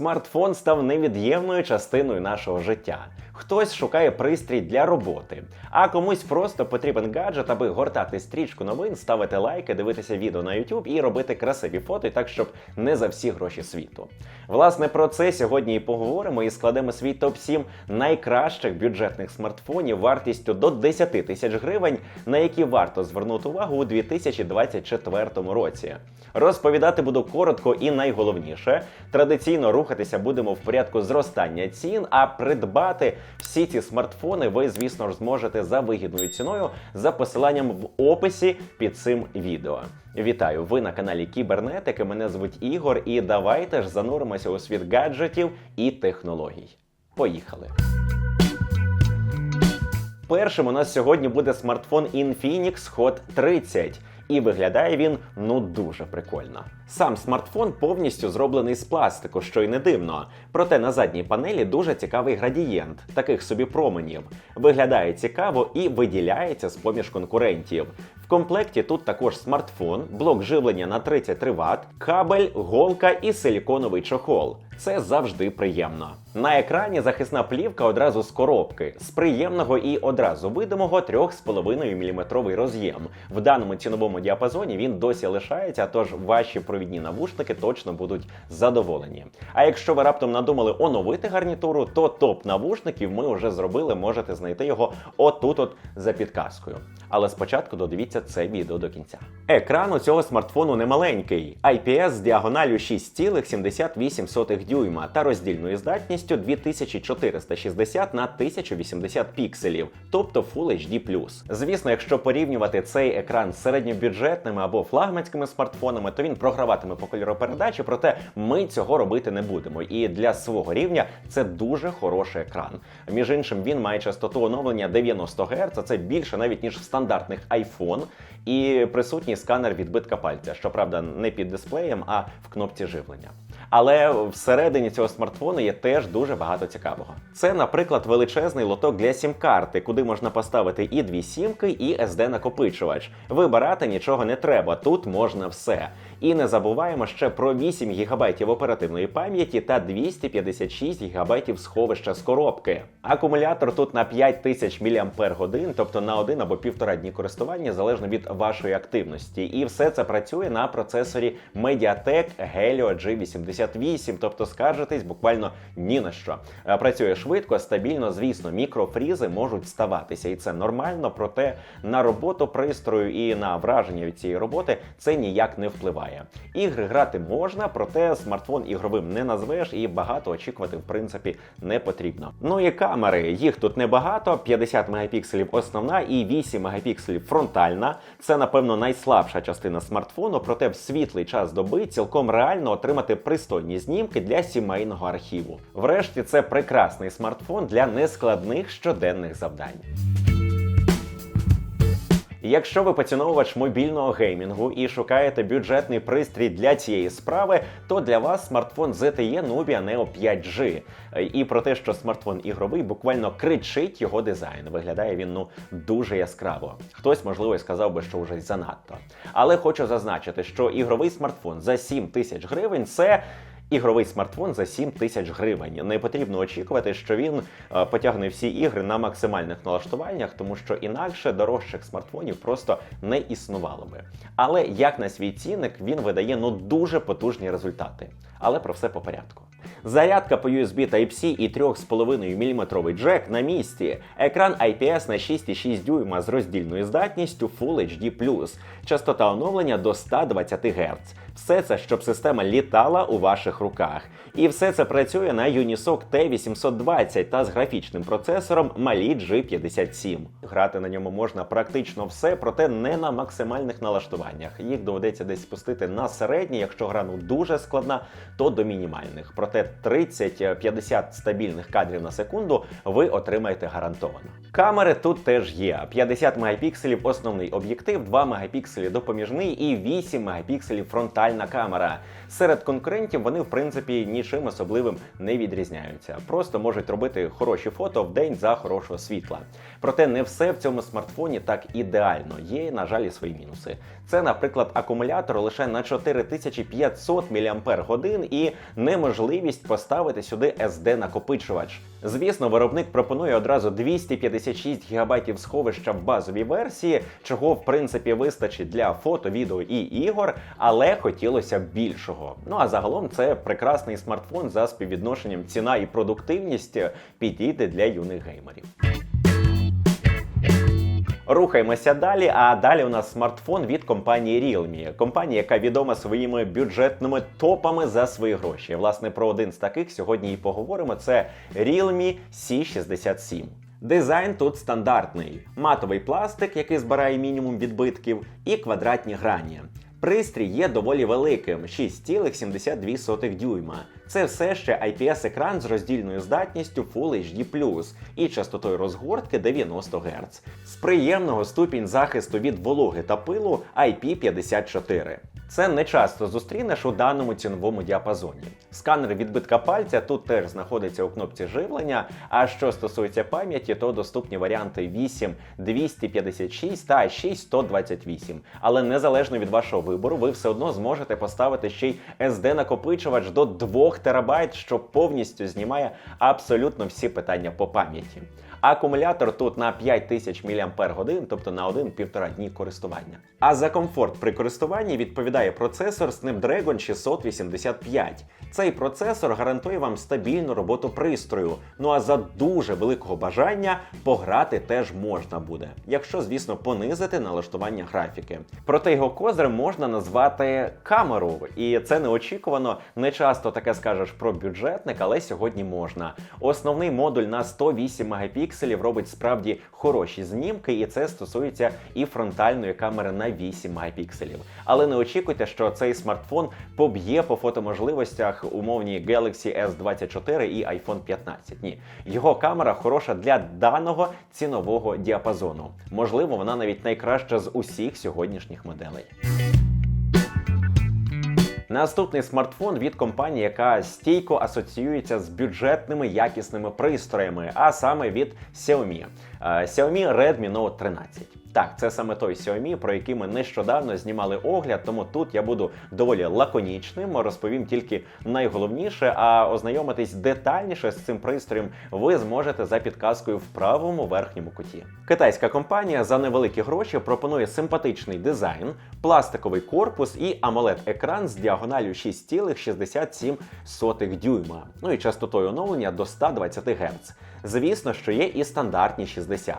Смартфон став невід'ємною частиною нашого життя. Хтось шукає пристрій для роботи, а комусь просто потрібен гаджет, аби гортати стрічку новин, ставити лайки, дивитися відео на YouTube і робити красиві фото, так щоб не за всі гроші світу. Власне, про це сьогодні і поговоримо і складемо свій топ 7 найкращих бюджетних смартфонів вартістю до 10 тисяч гривень, на які варто звернути увагу у 2024 році. Розповідати буду коротко і найголовніше. Традиційно рухатися будемо в порядку зростання цін, а придбати всі ці смартфони ви, звісно ж, зможете за вигідною ціною за посиланням в описі під цим відео. Вітаю! Ви на каналі Кібернетики. Мене звуть Ігор, і давайте ж зануримося у світ гаджетів і технологій. Поїхали! Першим у нас сьогодні буде смартфон Infinix Hot 30. І виглядає він ну дуже прикольно. Сам смартфон повністю зроблений з пластику, що й не дивно. Проте на задній панелі дуже цікавий градієнт, таких собі променів. Виглядає цікаво і виділяється з поміж конкурентів. В комплекті тут також смартфон, блок живлення на 33 Вт, кабель, голка і силіконовий чохол. Це завжди приємно. На екрані захисна плівка одразу з коробки, з приємного і одразу видимого 3,5 мм роз'єм. В даному ціновому діапазоні він досі лишається, тож ваші провідні навушники точно будуть задоволені. А якщо ви раптом надумали оновити гарнітуру, то топ навушників ми вже зробили. Можете знайти його отут, от за підказкою. Але спочатку додивіться це відео до кінця. Екран у цього смартфону не маленький, IPS з діагоналю 6,78 дюйма та роздільною здатністю 2460 на 1080 пікселів, тобто Full HD+. Звісно, якщо порівнювати цей екран з середньобюджетними або флагманськими смартфонами, то він програватиме по кольоропередачі, проте ми цього робити не будемо. І для свого рівня це дуже хороший екран. Між іншим, він має частоту оновлення 90 Гц, це більше навіть ніж в стандартних iPhone, і присутній сканер відбитка пальця, щоправда, не під дисплеєм, а в кнопці живлення. Але всередині цього смартфону є теж дуже багато цікавого. Це, наприклад, величезний лоток для сім-карти, куди можна поставити і дві сімки, і SD-накопичувач. Вибирати нічого не треба, тут можна все. І не забуваємо ще про 8 ГБ оперативної пам'яті та 256 ГБ сховища з коробки. Акумулятор тут на 5000 мАч, тобто на один або півтора дні користування, залежно від вашої активності. І все це працює на процесорі Mediatek Helio G88, тобто скаржитись буквально ні на що. Е, Працює швидко, стабільно, звісно, мікрофрізи можуть ставатися, і це нормально, проте на роботу пристрою і на враження від цієї роботи це ніяк не впливає. Ігри грати можна, проте смартфон ігровим не назвеш і багато очікувати в принципі не потрібно. Ну і камери, їх тут небагато, 50 мегапікселів основна і 8 мегапікселів фронтальна. Це, напевно, найслабша частина смартфону, проте в світлий час доби цілком реально отримати пристойні знімки для сімейного архіву. Врешті, це прекрасний смартфон для нескладних щоденних завдань. Якщо ви поціновувач мобільного геймінгу і шукаєте бюджетний пристрій для цієї справи, то для вас смартфон ZTE Nubia Neo 5G. І про те, що смартфон ігровий буквально кричить його дизайн. Виглядає він ну дуже яскраво. Хтось, можливо, і сказав би, що вже занадто. Але хочу зазначити, що ігровий смартфон за 7 тисяч гривень це. Ігровий смартфон за 7 тисяч гривень. Не потрібно очікувати, що він е, потягне всі ігри на максимальних налаштуваннях, тому що інакше дорожчих смартфонів просто не існувало би. Але як на свій цінник він видає ну дуже потужні результати. Але про все по порядку. Зарядка по USB Type-C і 3,5 мм джек на місці. Екран IPS на 6,6 дюйма з роздільною здатністю Full HD+. Частота оновлення до 120 Гц. Все це, щоб система літала у ваших руках. І все це працює на Unisoc T820 та з графічним процесором Mali G57. Грати на ньому можна практично все, проте не на максимальних налаштуваннях. Їх доведеться десь спустити на середні, якщо гра ну дуже складна, то до мінімальних. Проте 30-50 стабільних кадрів на секунду ви отримаєте гарантовано. Камери тут теж є: 50 мегапікселів основний об'єктив, 2 мегапікселі допоміжний і 8 мегапікселів фронтальний фронтальна камера. Серед конкурентів вони, в принципі, нічим особливим не відрізняються. Просто можуть робити хороші фото в день за хорошого світла. Проте не все в цьому смартфоні так ідеально. Є, на жаль, і свої мінуси. Це, наприклад, акумулятор лише на 4500 мАч і неможливість поставити сюди sd накопичувач Звісно, виробник пропонує одразу 256 ГБ сховища в базовій версії, чого в принципі вистачить для фото, відео і ігор, але хотілося більшого. Ну а загалом це прекрасний смартфон за співвідношенням ціна і продуктивність підійде для юних геймерів. Рухаємося далі. А далі у нас смартфон від компанії Realme. Компанія, яка відома своїми бюджетними топами за свої гроші. Власне, про один з таких сьогодні і поговоримо. Це Realme C67. Дизайн тут стандартний: матовий пластик, який збирає мінімум відбитків, і квадратні грані. Пристрій є доволі великим 6,72 дюйма. Це все ще IPS-екран з роздільною здатністю Full HD+, і частотою розгортки 90 Гц. З приємного ступінь захисту від вологи та пилу IP54. Це не часто зустрінеш у даному ціновому діапазоні. Сканер відбитка пальця тут теж знаходиться у кнопці живлення. А що стосується пам'яті, то доступні варіанти 8 256 та 6 128. Але незалежно від вашого вибору, ви все одно зможете поставити ще й SD накопичувач до 2 ТБ, що повністю знімає абсолютно всі питання по пам'яті. Акумулятор тут на 5000 мАч, тобто на 1-1,5 дні користування. А за комфорт при користуванні відповідає процесор Snapdragon 685. Цей процесор гарантує вам стабільну роботу пристрою. Ну а за дуже великого бажання пограти теж можна буде, якщо, звісно, понизити налаштування графіки. Проте його козирем можна назвати камеру, і це неочікувано. Не часто таке скажеш про бюджетник, але сьогодні можна. Основний модуль на 108 мегапікселів робить справді хороші знімки, і це стосується і фронтальної камери на 8 мегапікселів. Але не очікуйте, що цей смартфон поб'є по фотоможливостях умовні Galaxy S24 і iPhone 15. Ні, його камера хороша для даного цінового діапазону. Можливо, вона навіть найкраща з усіх сьогоднішніх моделей. Наступний смартфон від компанії, яка стійко асоціюється з бюджетними якісними пристроями, а саме від Xiaomi. Е, Xiaomi Redmi Note 13. Так, це саме той Xiaomi, про який ми нещодавно знімали огляд, тому тут я буду доволі лаконічним, розповім тільки найголовніше, а ознайомитись детальніше з цим пристроєм ви зможете за підказкою в правому верхньому куті. Китайська компанія за невеликі гроші пропонує симпатичний дизайн, пластиковий корпус і amoled екран з діагоналю 6,67 дюйма, ну і частотою оновлення до 120 Гц. Звісно, що є і стандартні 60.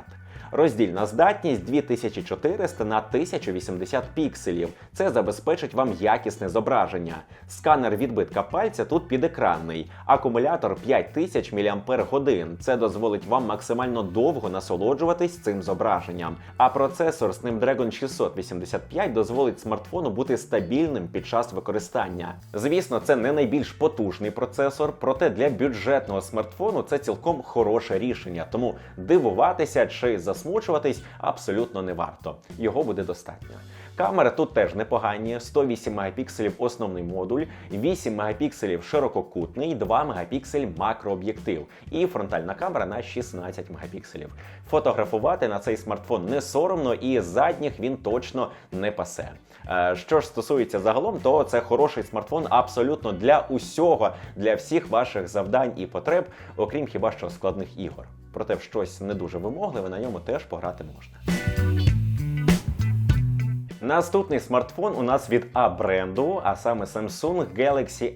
Роздільна здатність 2400 на 1080 пікселів. Це забезпечить вам якісне зображення. Сканер відбитка пальця тут підекранний, акумулятор 5000 мАч. Це дозволить вам максимально довго насолоджуватись цим зображенням. А процесор Snapdragon 685 дозволить смартфону бути стабільним під час використання. Звісно, це не найбільш потужний процесор, проте для бюджетного смартфону це цілком хороше рішення. Тому дивуватися чи засмутитися засмучуватись абсолютно не варто. Його буде достатньо. Камери тут теж непогані: 108 мегапікселів основний модуль, 8 мегапікселів ширококутний, 2 мегапіксель макрооб'єктив і фронтальна камера на 16 мегапікселів. Фотографувати на цей смартфон не соромно, і задніх він точно не пасе. Е, що ж стосується загалом, то це хороший смартфон абсолютно для усього, для всіх ваших завдань і потреб, окрім хіба що складних ігор. Проте в щось не дуже вимогливе на ньому теж пограти можна. Наступний смартфон у нас від А бренду, а саме Samsung Galaxy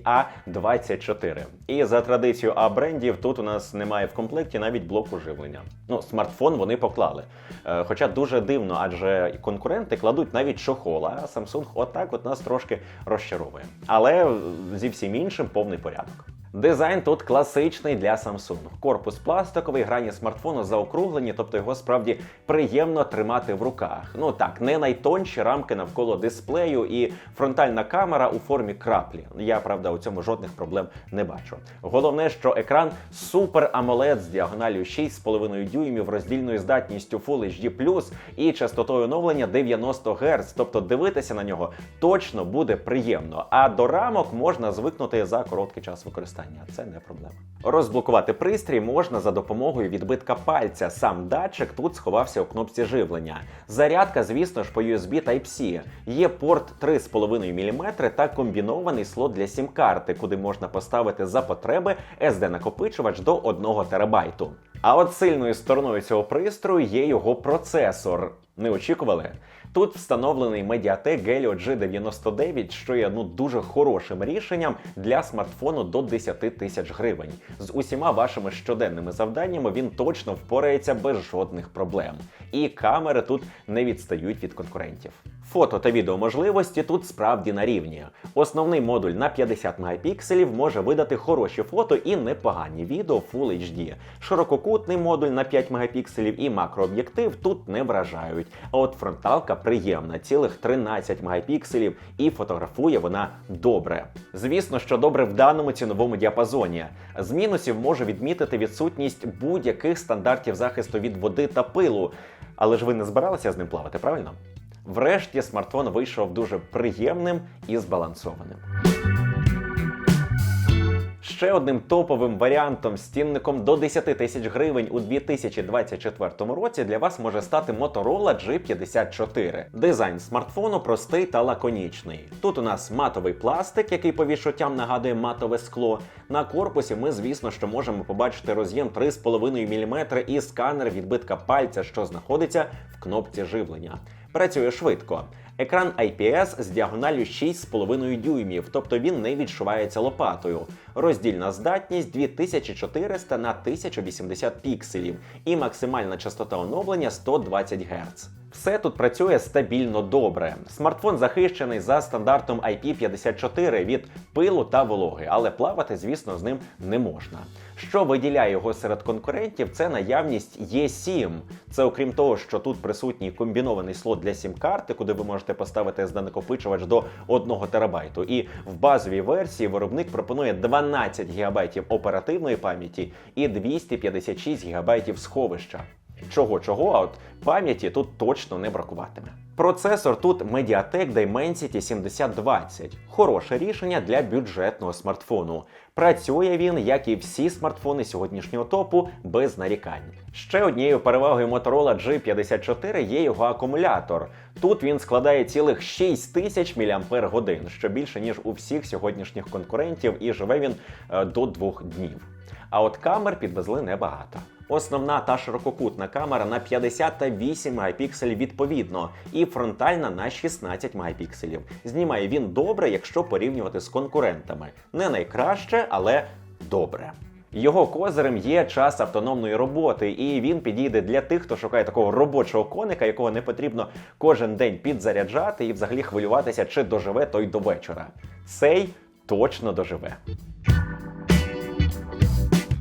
A24. І за традицією А брендів тут у нас немає в комплекті навіть блоку живлення. Ну, смартфон вони поклали. Е, хоча дуже дивно, адже конкуренти кладуть навіть чохола, а Samsung отак от нас трошки розчаровує. Але зі всім іншим повний порядок. Дизайн тут класичний для Samsung. Корпус пластиковий, грані смартфону заокруглені, тобто його справді приємно тримати в руках. Ну так, не найтонші рамки навколо дисплею і фронтальна камера у формі краплі. Я правда у цьому жодних проблем не бачу. Головне, що екран Super AMOLED з діагоналю 6,5 дюймів, роздільною здатністю Full HD+, і частотою оновлення 90 Гц, тобто дивитися на нього точно буде приємно. А до рамок можна звикнути за короткий час використання. Це не проблема. Розблокувати пристрій можна за допомогою відбитка пальця. Сам датчик тут сховався у кнопці живлення. Зарядка, звісно ж, по USB Type-C. Є порт 3,5 мм та комбінований слот для сім-карти, куди можна поставити за потреби SD-накопичувач до 1 терабайту. А от сильною стороною цього пристрою є його процесор. Не очікували? Тут встановлений Mediatek Helio G99, що є ну дуже хорошим рішенням для смартфону до 10 тисяч гривень. З усіма вашими щоденними завданнями він точно впорається без жодних проблем. І камери тут не відстають від конкурентів. Фото та відеоможливості тут справді на рівні. Основний модуль на 50 мегапікселів може видати хороші фото і непогані відео Full HD. Ширококутний модуль на 5 мегапікселів і макрооб'єктив тут не вражають. А от фронталка приємна, цілих 13 мегапікселів, і фотографує вона добре. Звісно, що добре в даному ціновому діапазоні. З мінусів можу відмітити відсутність будь-яких стандартів захисту від води та пилу. Але ж ви не збиралися з ним плавати, правильно? Врешті смартфон вийшов дуже приємним і збалансованим. Ще одним топовим варіантом з цінником до 10 тисяч гривень у 2024 році для вас може стати Motorola G54. Дизайн смартфону простий та лаконічний. Тут у нас матовий пластик, який по відчуттям нагадує матове скло. На корпусі ми, звісно, що можемо побачити роз'єм 3,5 мм і сканер відбитка пальця, що знаходиться в кнопці живлення. Працює швидко. Екран IPS з діагоналю 6,5 дюймів, тобто він не відчувається лопатою. Роздільна здатність 2400 на 1080 пікселів і максимальна частота оновлення 120 Гц. Все тут працює стабільно добре. Смартфон захищений за стандартом IP54 від пилу та вологи, але плавати, звісно, з ним не можна. Що виділяє його серед конкурентів, це наявність E7. Це окрім того, що тут присутній комбінований слот для сім-карти, куди ви можете поставити SD-накопичувач до 1 терабайту. І в базовій версії виробник пропонує 12 ГБ оперативної пам'яті і 256 ГБ сховища. Чого чого, а от пам'яті тут точно не бракуватиме. Процесор тут Mediatek Dimensity 7020. Хороше рішення для бюджетного смартфону. Працює він, як і всі смартфони сьогоднішнього топу, без нарікань. Ще однією перевагою Motorola G54 є його акумулятор. Тут він складає цілих 6000 мАч, що більше ніж у всіх сьогоднішніх конкурентів, і живе він е, до двох днів. А от камер підвезли небагато. Основна та ширококутна камера на 50 та 8 мегапікселів відповідно, і фронтальна на 16 мегапікселів. Знімає він добре, якщо порівнювати з конкурентами. Не найкраще, але добре. Його козирем є час автономної роботи, і він підійде для тих, хто шукає такого робочого коника, якого не потрібно кожен день підзаряджати і взагалі хвилюватися, чи доживе той до вечора. Цей точно доживе.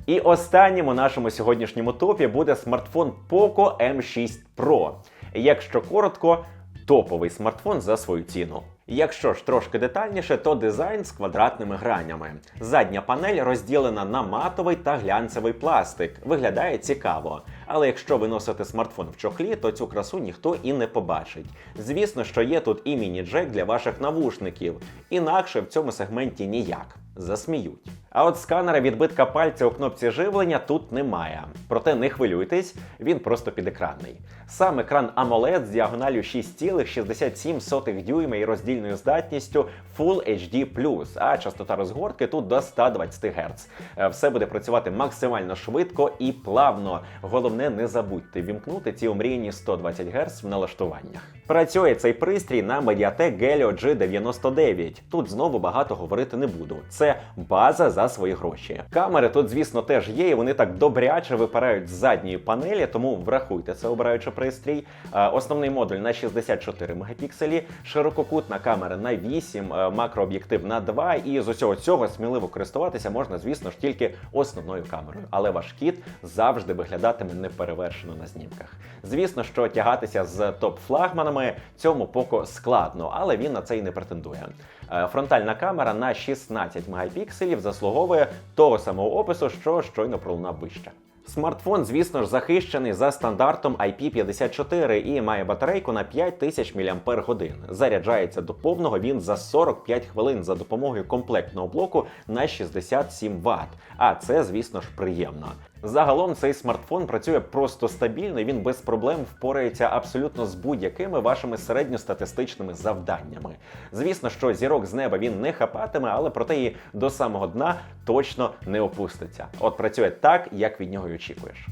І останнім у нашому сьогоднішньому топі буде смартфон Poco M6 Pro. Якщо коротко, топовий смартфон за свою ціну. Якщо ж трошки детальніше, то дизайн з квадратними гранями. Задня панель розділена на матовий та глянцевий пластик. Виглядає цікаво. Але якщо ви носите смартфон в чохлі, то цю красу ніхто і не побачить. Звісно, що є тут і міні-джек для ваших навушників. Інакше в цьому сегменті ніяк. Засміють. А от сканера відбитка пальця у кнопці живлення тут немає. Проте не хвилюйтесь, він просто підекранний. Сам екран AMOLED з діагоналю 6,67 дюйма і роздільною здатністю Full HD+, а частота розгортки тут до 120 Гц. Е, Все буде працювати максимально швидко і плавно. Головне, не забудьте вімкнути ці омріяні 120 Гц в налаштуваннях. Працює цей пристрій на Mediatek Helio G99. Тут знову багато говорити не буду. Це база за за свої гроші. Камери тут, звісно, теж є, і вони так добряче випирають з задньої панелі, тому врахуйте це, обираючи пристрій. Е, Основний модуль на 64 мегапікселі, ширококутна камера на 8, е, макрооб'єктив на 2, і з усього цього сміливо користуватися можна, звісно ж, тільки основною камерою. Але ваш кіт завжди виглядатиме неперевершено на знімках. Звісно, що тягатися з топ-флагманами цьому поко складно, але він на це і не претендує. Е, Фронтальна камера на 16 мегапікселів заслуговує того самого опису, що щойно пролунав вище. Смартфон, звісно ж, захищений за стандартом IP54 і має батарейку на 5000 мАч. Заряджається до повного він за 45 хвилин за допомогою комплектного блоку на 67 Вт. А це, звісно ж, приємно. Загалом цей смартфон працює просто стабільно, і він без проблем впорається абсолютно з будь-якими вашими середньостатистичними завданнями. Звісно, що зірок з неба він не хапатиме, але проте і до самого дна точно не опуститься. От працює так, як від нього й очікуєш.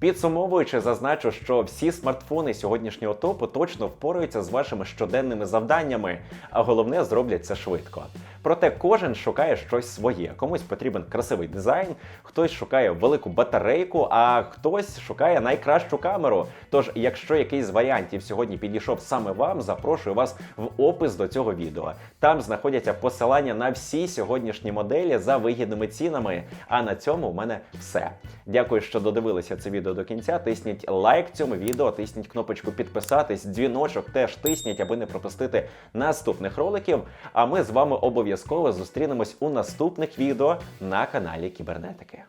Підсумовуючи, зазначу, що всі смартфони сьогоднішнього топу точно впораються з вашими щоденними завданнями, а головне зроблять це швидко. Проте кожен шукає щось своє. Комусь потрібен красивий дизайн, хтось шукає велику батарейку, а хтось шукає найкращу камеру. Тож, якщо якийсь з варіантів сьогодні підійшов саме вам, запрошую вас в опис до цього відео. Там знаходяться посилання на всі сьогоднішні моделі за вигідними цінами. А на цьому в мене все. Дякую, що додивилися це відео до кінця. Тисніть лайк цьому відео, тисніть кнопочку підписатись, дзвіночок теж тисніть, аби не пропустити наступних роликів. А ми з вами обов'язково зустрінемось у наступних відео на каналі Кібернетики.